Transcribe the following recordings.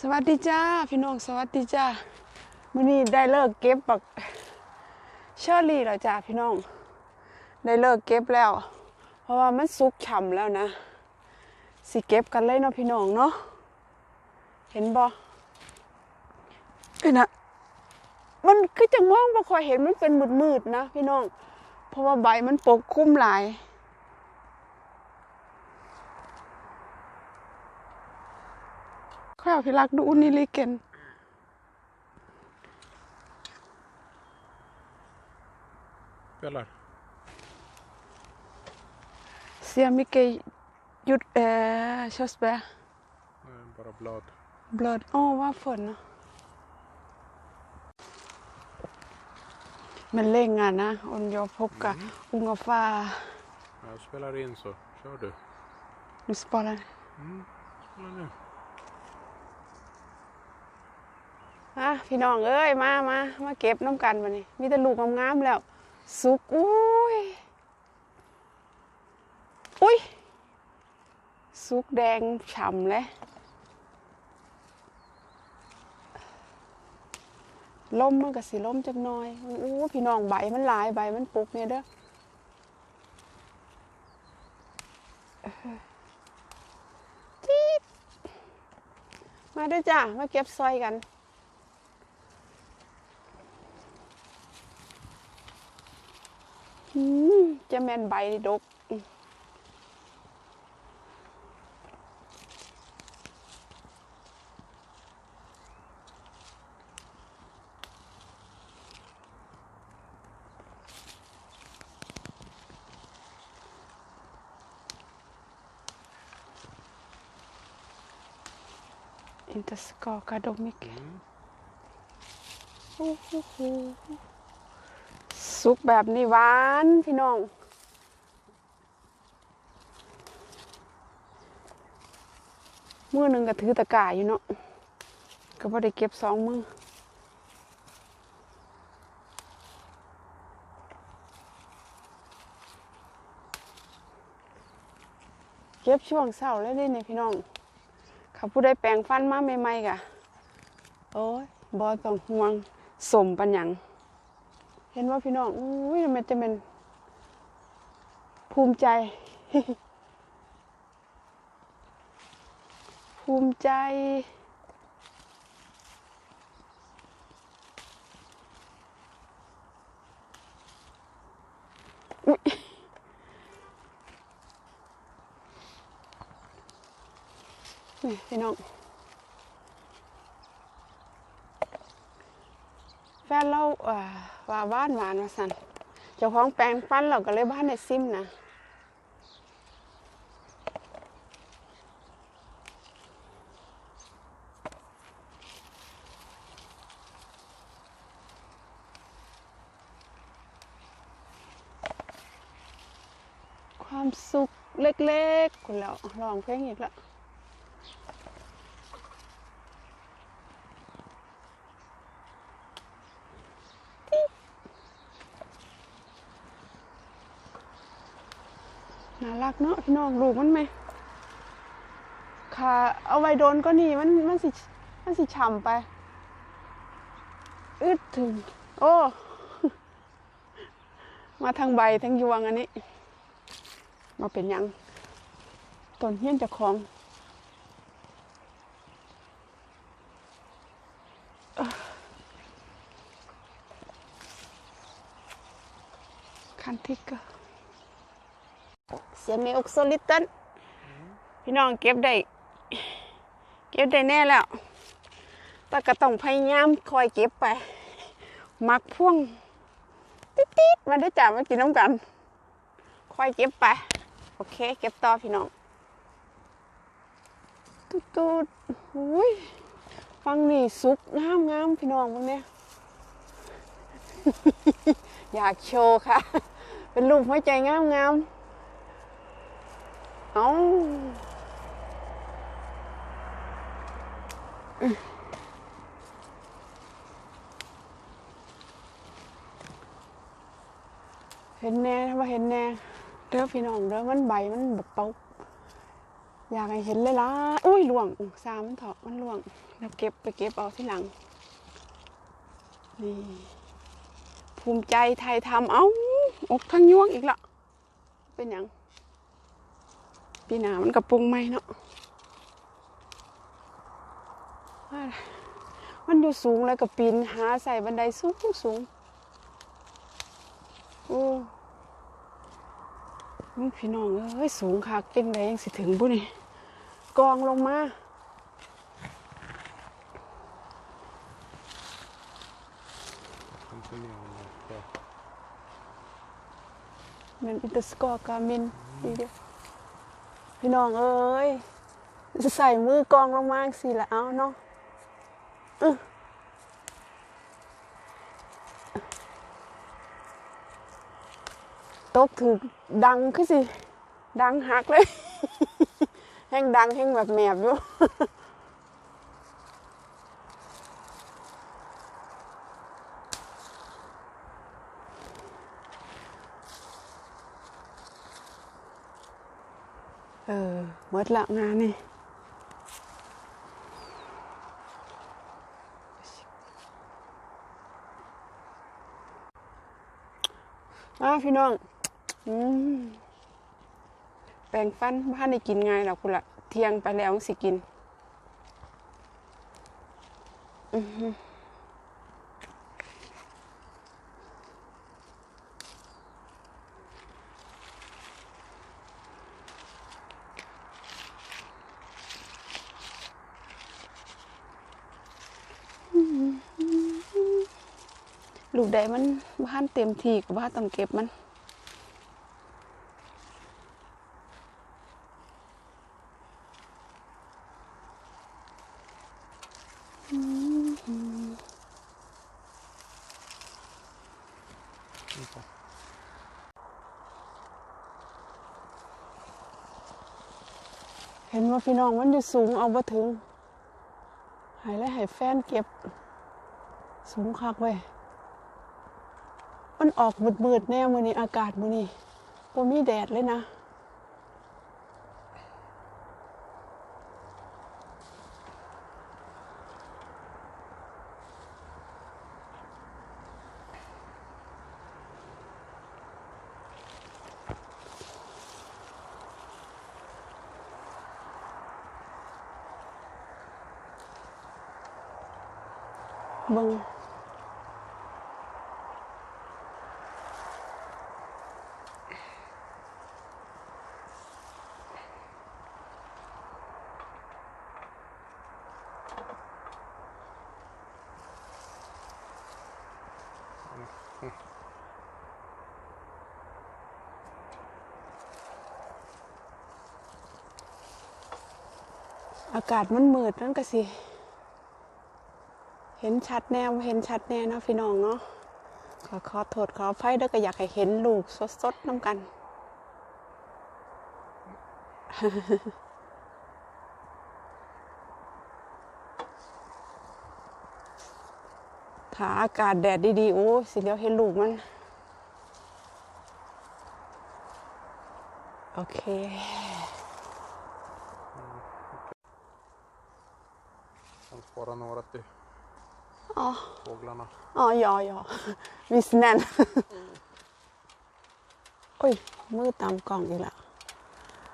สวัสดีจ้า พี่น้องสวัสดีจ้ามื้อนี้ได้เลิกเก็บบักเชอรี่แล้วจ้าพี่น้อง ได้เลิกเก็บแล้ว เพราะว่ามันสุกฉ่ำแล้วนะสิเก็บกันเลยเนาะพี่น้องเนาะเห็นบ่เอ้ยนะมันคือจังมองบ่ค่อยเห็นมันเป็นมืดๆนะ พี่น้อง เพราะว่าใบมันปกคลุมหลาย Graafje de Uniliken. Spelar. Ser mycket körsbär? Eh, eh, bara blad. Blad ovanför. Oh, längarna, om jag plockar mhm. ungefär... Jag spelar in så kör du. Du sparar? Mm, อะพี่น้องเอ้ยมามามาเก็บน้ำกันมานี่มีแต่ลูกงามๆแล้ว สุกอุ้ยอุ้ยสุกแดงฉ่ำเลยล่มมันก็สิล่มจักหน่อยอู้พี่น้องใบมันหลายใบมันปลุกเนี่ยเด้อจี๊ดมาด้วยจ้ามาเก็บซอยกัน อืม จะแม่นใบดกอืมอินเตอร์สกอร์กาโดมิกโอ้โห สุกแบบนี้หวานพี่น้อง มือหนึ่งก็ถือตะกร้าอยู่เนาะก็พอได้เก็บสองมือเก็บช่วงเศร้าแล้วเด้นี่พี่น้องข้าผู้ได้แปลงฟันมาใหม่ๆกะ โอ้ยบอต้องห่วงสมปัญญัง เห็นว่าพี่น้องอุ้ยมันจะเป็นภูมิใจ ภูมิใจ นี่พี่น้อง แฟนเราอ่อ ว่าบ้านหวานว่าสันเจ้าของแปลงฟันเราก็เลยบ้านในซิมนะความสุขเล็กๆคุณแล้วร้องเพลงอีกแล้วน่ารัก เนาะพี่น้องลูกมันไหมค่ะเอาไว้โดนก็นี่มันมันสิมันสิฉ่ำไป อึดถึง โอ้ มาทางใบทั้งยวงอันนี้ มาเป็นยังต้นเฮี้ยนจะของคันทิกเกอร์ เสียมีออกโซลิตันพี่น้องเก็บได้ เก็บได้แน่แล้วแต่ก็ต้องพยายามคอยเก็บไป มักพ่วงติดๆมาได้จ่ามากินน้ำกัน คอยเก็บไป โอเค เก็บต่อพี่น้องตูดตูดอุ้ยฟังนี่สุกงามงามพี่น้องพวกเนี้ยอยากโชว์ค่ะ เป็นรูปหัวใจงามงาม เอาเห็นแน่ถ้าว่าเห็นแน่เด้อพี่น้องเด้อมันใบมันแบบเปาอยากให้เห็นเลยล่ะอุ้ยหลวงอุ๊ยซามันเถาะมันหลวงแล้วเก็บไปเก็บเอาที่หลัง นี่ ภูมิใจไทยทำเอาอกทั้งยวงอีกละเป็นยัง ปีหนามันกระปรุงไหมเนาะว่าล่ะมันอยู่สูงแล้วก็ปีนหาใส่บันไดสูงสูงโอ้มึงพี่น้องเอ้ยสูงคักเก่งไดยังสิถึงบุนี่กองลงมา Continue on that. Yeah. แมันอินเตอร์สกอร์กามินดีเดียว พี่น้องเอ้ยใส่มือกองลงมากสิละเอาเนาะตบถึงดังขึ้นสิ ดังหักเลย แห้งดังแห้งแบบแมบอยู่ เออหมดละงานนี่มาพี่น้อง อืมแปรงฟันบ้านได้กินไงหรอกคุณละเที่ยงไปแล้วสิกิน อือ ลูกใดมันบ้านเต็มที่กับบ้านต้องเก็บมันเห็นว่าพี่น้องมันอยู่สูงเอาบ่ถึง หายแล้วหายแฟนเก็บ สูงคักเว้ย มันออกมืดๆแน่มือนี้อากาศมือนี้บ่มีแดดเลยนะ เบิ่ง อากาศมันมืดนั่นก็สิ เห็นชัดแน่เห็นชัดแน่นะพี่น้องเนาะขอขอโทษขออภัยเด้อก็อยากให้เห็นลูกสดๆน้ำกัน ถ้าอากาศแดดดีๆ โอ้สิเลียวเห็นลูกมัน โอเค Ancora några till อ๋อ fåglarna. อ๋อยอยอวิสแนนโอ้ย มือตำกล่องอีกแล้ว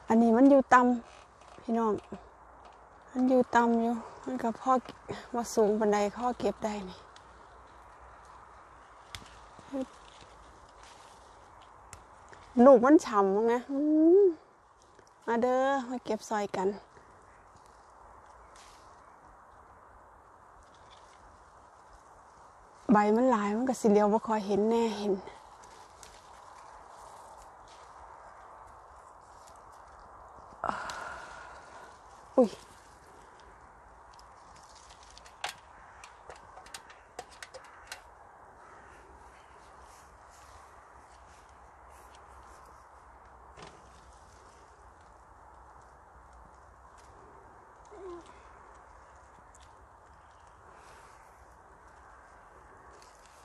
อันนี้มันอยู่ตำพี่น้อง มันอยู่ตำอยู่ มันก็พ่อว่าสูงบันไดข้อเก็บได้นี่ลูกมันฉ่ำมั้งนะอืมมาเด้อมาเก็บซอยกัน ใบมันหลายมันก็สิเลียวบ่คอยเห็นแน่เห็น อุ้ย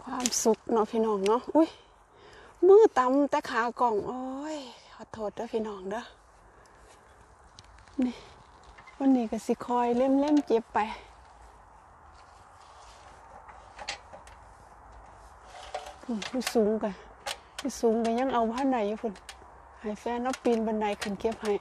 ความสุขเนาะพี่น้องเนาะอุ้ยมือตำแต่ขากล่อง โอ้ย ขอโทษเด้อพี่น้องเด้อนี่วันนี้ก็สิคอยเล่มเล่มเจ็บไปผู้สูงกันผู้สูงกันยังเอาผ้าไหนอยู่พุ่นให้แฟนเอาปีนบันไดขึ้นเก็บให้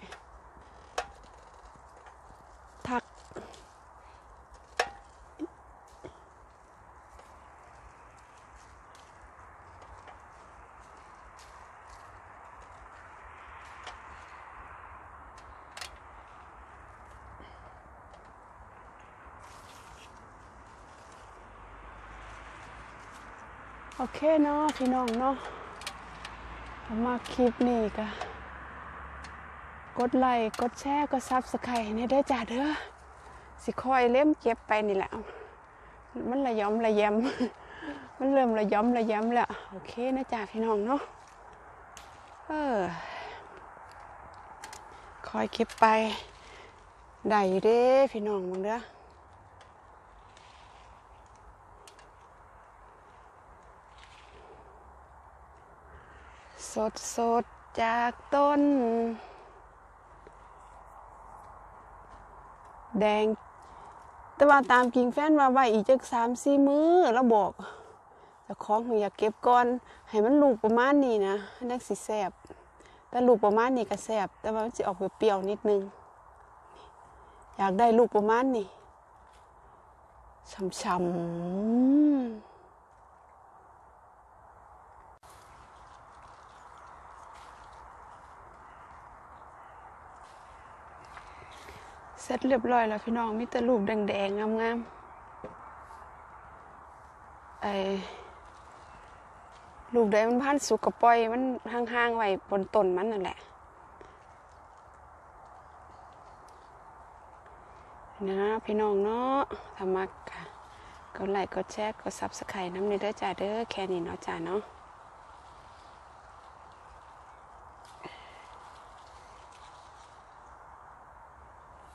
โอเคเนาะพี่น้องเนาะมาคลิปนี้ก็กดไลค์กดแชร์กดซับสไครต์นี่เด้จ้าเด้อสิคอยเล่มเก็บไปนี่แหละ มันระยอมระยำมันเริ่มระยอมระยำแล้วโอเคนะจ้าพี่น้องเนาะเออคอยเก็บไปได้เด้พี่น้องมึงเด้อ สดสดจากต้น แดง แต่ว่าตามกิ่งแฟนว่าไว้อีกจักสามสี่มือแล้วบอกแต่ของหนูอยากเก็บก่อน ให้มันลูกประมาณนี้นะนักสิแสบแต่ลูกประมาณนี้ก็แสบแต่ว่ามันจะออกเปรี้ยวๆนิดนึง อยากได้ลูกประมาณนี้ช่ำๆ เสร็จเรียบร้อยแล้วพี่น้องมีแต่รูปแดงๆงามๆไอ้ลูกใดมันพันสุกกระปล่อยมันห่างๆไว้บนต้นมันนั่นแหละนี่นะพี่น้องเนาะถ้ามักค่ะกดไลค์กดแชร์กดซับสไครต์น้ำในเด้อจ้าเด้อแค่นี้เนาะจ้าเนาะ